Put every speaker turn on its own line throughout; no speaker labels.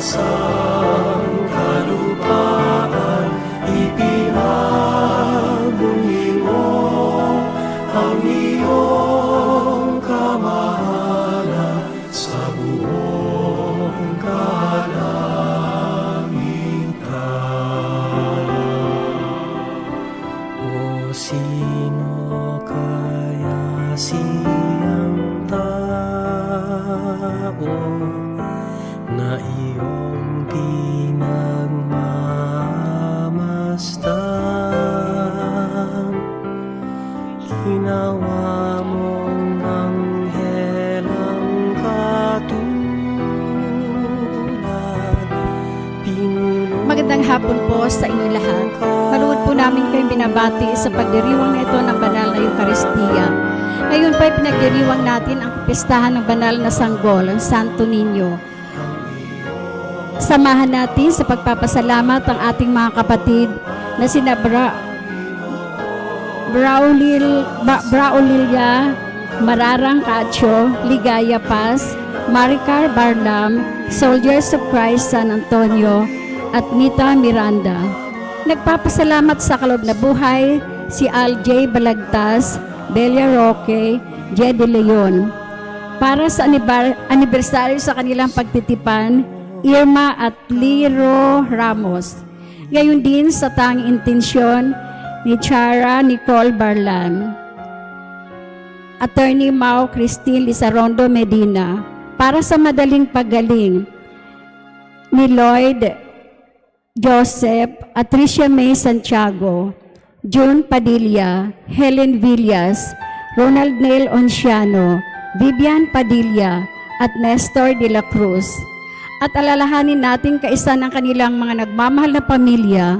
passar.
Hapon po sa inyo lahat. Maluwad po namin kayong binabati sa pagdiriwang na ito ng banal na Eukaristiya. Ngayon pa pinagdiriwang natin ang pistahan ng banal na sanggol, ang Santo Niño. Samahan natin sa pagpapasalamat ang ating mga kapatid na sina Bra Braulil, ba, Braulilia, Mararang Cacho, Ligaya Paz, Maricar Barlam, Soldiers of Christ San Antonio, at Nita Miranda. Nagpapasalamat sa kalob na buhay si Al J. Balagtas, Belia Roque, Jed De Leon. Para sa anibersaryo sa kanilang pagtitipan, Irma at Liro Ramos. Ngayon din sa tanging intensyon ni Chara Nicole Barlan. Attorney Mau Christine Lizarondo Medina para sa madaling paggaling ni Lloyd Joseph, Atricia May Santiago, June Padilla, Helen Villas, Ronald Neil Onciano, Vivian Padilla, at Nestor de la Cruz. At alalahanin natin kaisa ng kanilang mga nagmamahal na pamilya,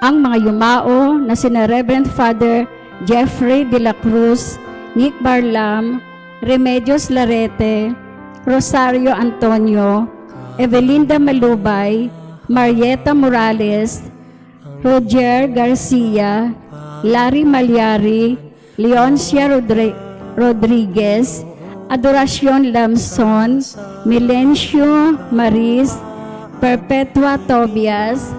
ang mga yumao na sina Reverend Father Jeffrey de la Cruz, Nick Barlam, Remedios Larete, Rosario Antonio, Evelinda Malubay, Marieta Morales, Roger Garcia, Larry Malyari, Leoncia Rodri- Rodriguez, Adoracion Lamson, Milencio Maris, Perpetua Tobias,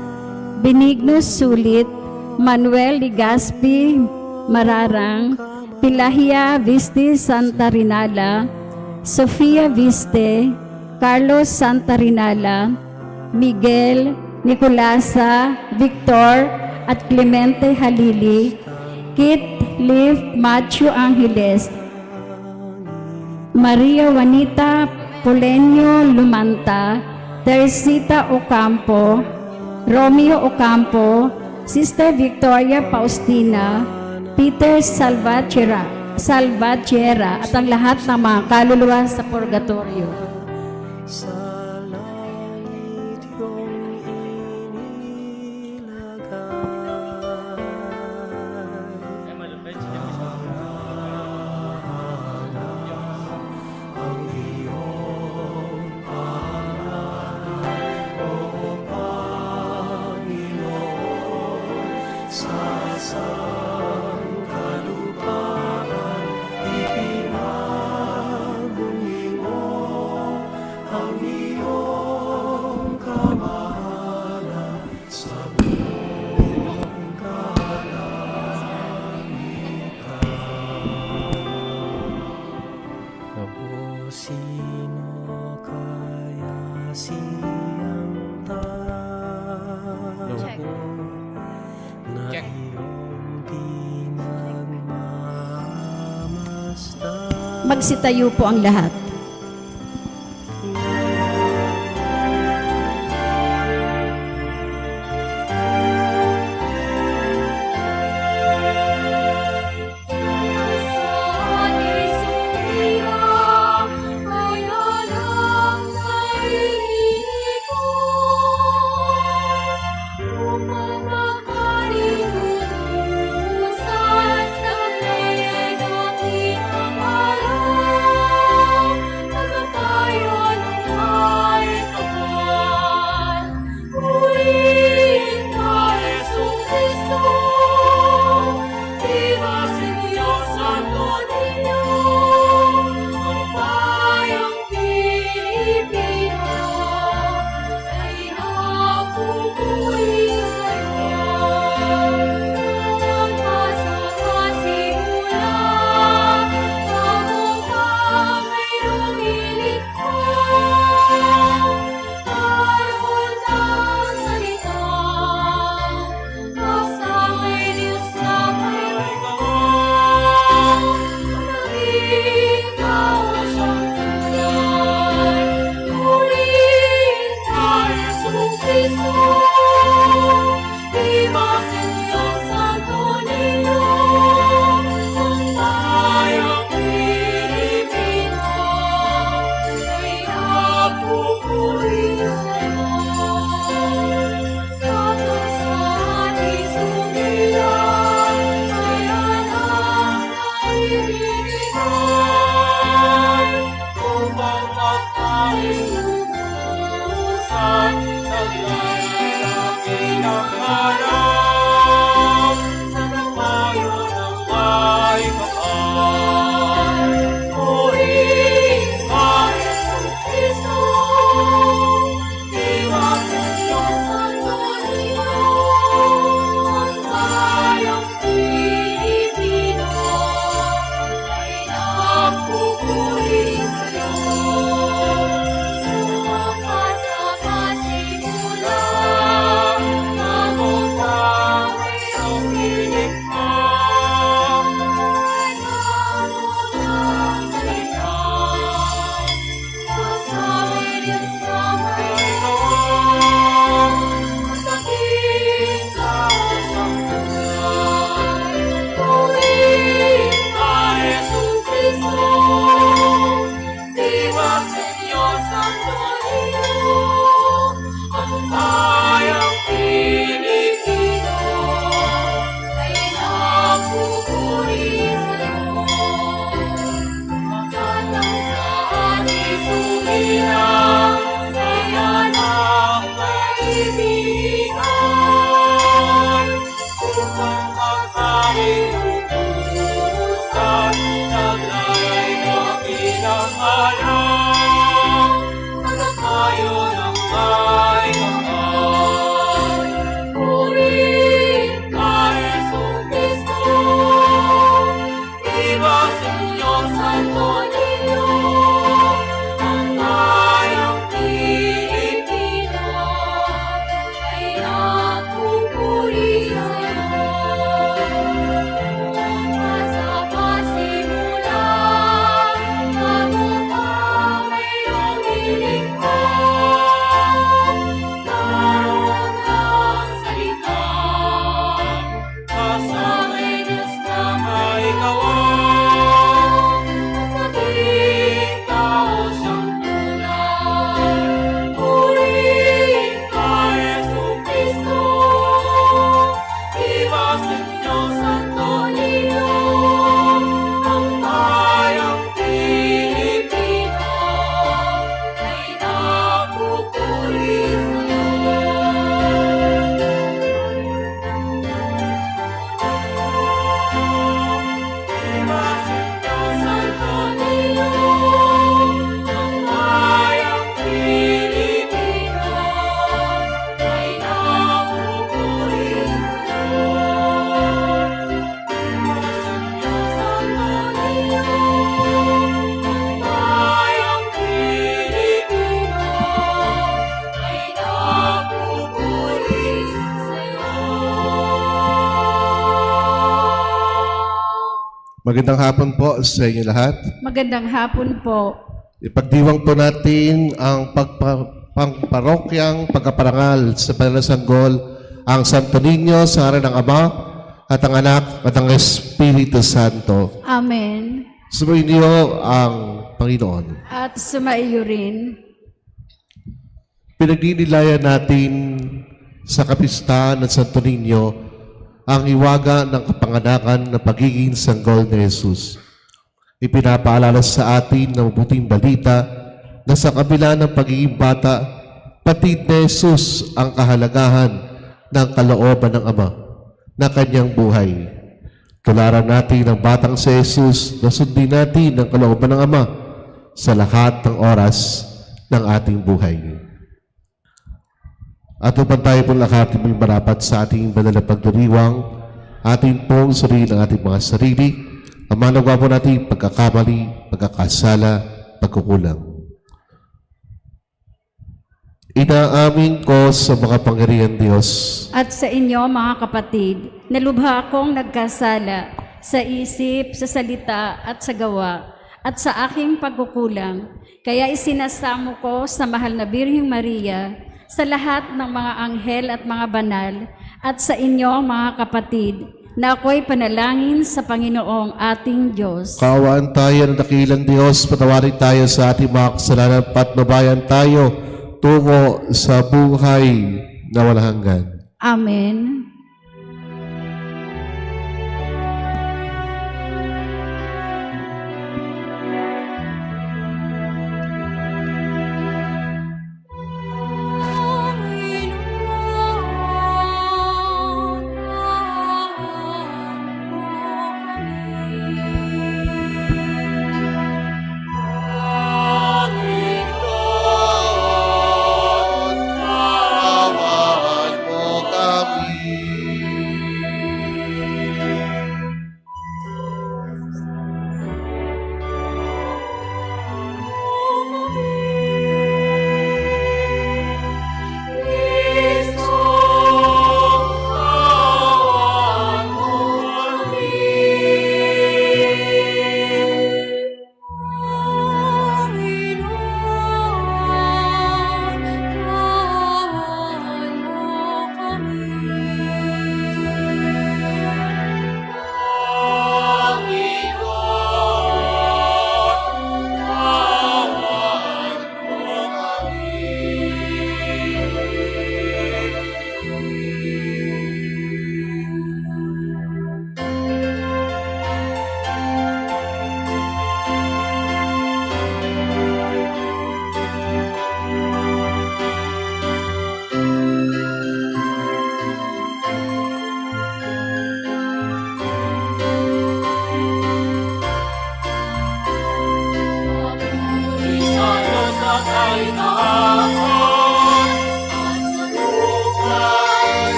Benigno Sulit, Manuel Ligaspi Mararang, Pilahia Viste Santa Rinala, Sofia Viste, Carlos Santa Rinala, Miguel Nicolasa, Victor at Clemente Halili, Kit Liv Macho Angeles, Maria Juanita Polenio Lumanta, Teresita Ocampo, Romeo Ocampo, Sister Victoria Faustina, Peter Salvatierra, Salvatierra. At ang lahat ng mga kaluluwa sa purgatorio. Magsitayo po ang lahat.
Magandang hapon po sa inyo lahat.
Magandang hapon po.
Ipagdiwang po natin ang pagpa, pangparokyang pagkaparangal sa Banal na Sanggol, ang Santo Niño sa ngalan ng Ama at ang Anak at ang Espiritu Santo.
Amen.
Sumayin niyo ang Panginoon.
At sumaiyo rin.
Pinagdinilayan natin sa kapistahan ng Santo Niño ang iwaga ng kapanganakan ng pagiging sanggol ni Jesus. Ipinapaalala sa atin ng mabuting balita na sa kabila ng pagiging bata, patid ni Jesus ang kahalagahan ng kalooban ng Ama na kanyang buhay. Tularan natin ang batang si Jesus na sundin natin ang kalooban ng Ama sa lahat ng oras ng ating buhay. At upang tayo pong lakatin mo marapat sa ating banal na pagdiriwang, ating pong sarili ng ating mga sarili, ang managawa po natin pagkakamali, pagkakasala, pagkukulang. Inaamin ko sa mga pangyarihan Diyos
At sa inyo, mga kapatid, nalubha akong nagkasala sa isip, sa salita at sa gawa, at sa aking pagkukulang. Kaya isinasamo ko sa mahal na Birheng Maria, sa lahat ng mga anghel at mga banal, at sa inyo, mga kapatid, na ako'y panalangin sa Panginoong ating Diyos.
Kaawaan tayo ng dakilang Diyos, patawarin tayo sa ating mga kasalanan, patnubayan tayo tungo sa buhay na walang hanggan.
Amen.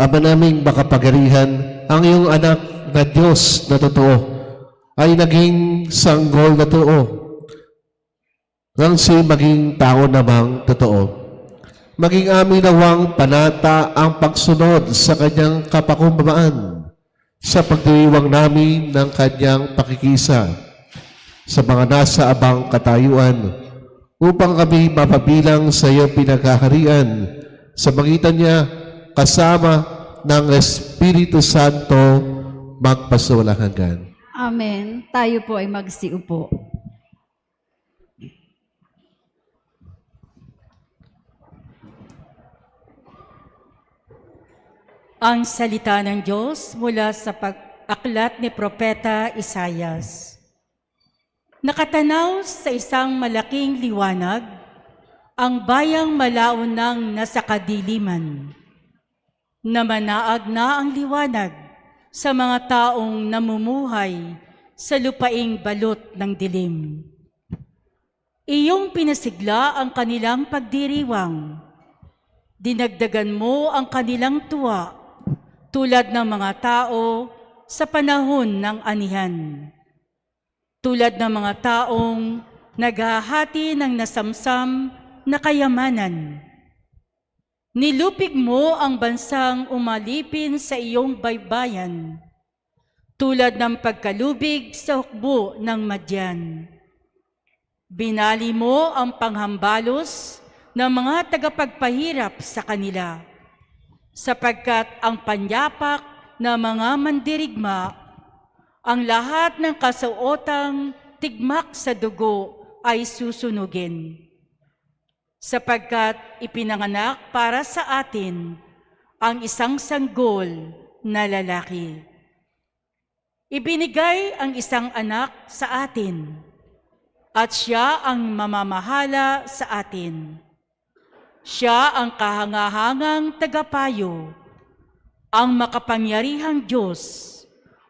Ama naming makapagarihan, ang iyong anak na Diyos na totoo ay naging sanggol na totoo nang si maging tao namang totoo. Maging amin nawang panata ang pagsunod sa kanyang kapakumbabaan sa pagdiriwang namin ng kanyang pakikisa sa mga nasa abang katayuan upang kami mapabilang sa iyong pinagkaharian sa magitan niya kasama ng Espiritu Santo magpasuwalang hanggan.
Amen. Tayo po ay magsiupo.
Ang salita ng Diyos mula sa pag-aklat ni Propeta Isayas. Nakatanaw sa isang malaking liwanag, ang bayang malaon ng nasa kadiliman. Namanaag na ang liwanag sa mga taong namumuhay sa lupaing balot ng dilim. Iyong pinasigla ang kanilang pagdiriwang. Dinagdagan mo ang kanilang tuwa tulad ng mga tao sa panahon ng anihan. Tulad ng mga taong naghahati ng nasamsam na kayamanan. Nilupig mo ang bansang umalipin sa iyong baybayan, tulad ng pagkalubig sa hukbo ng madyan. Binali mo ang panghambalos ng mga tagapagpahirap sa kanila, sapagkat ang panyapak na mga mandirigma, ang lahat ng kasuotang tigmak sa dugo ay susunugin. Sapagkat ipinanganak para sa atin ang isang sanggol na lalaki. Ibinigay ang isang anak sa atin, at siya ang mamamahala sa atin. Siya ang kahangahangang tagapayo, ang makapangyarihang Diyos,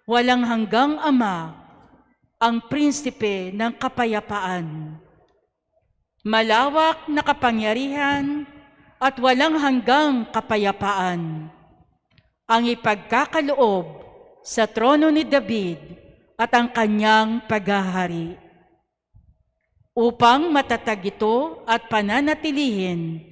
walang hanggang Ama, ang prinsipe ng kapayapaan. Malawak na kapangyarihan at walang hanggang kapayapaan ang ipagkakaloob sa trono ni David at ang kanyang paghahari. Upang matatag ito at pananatilihin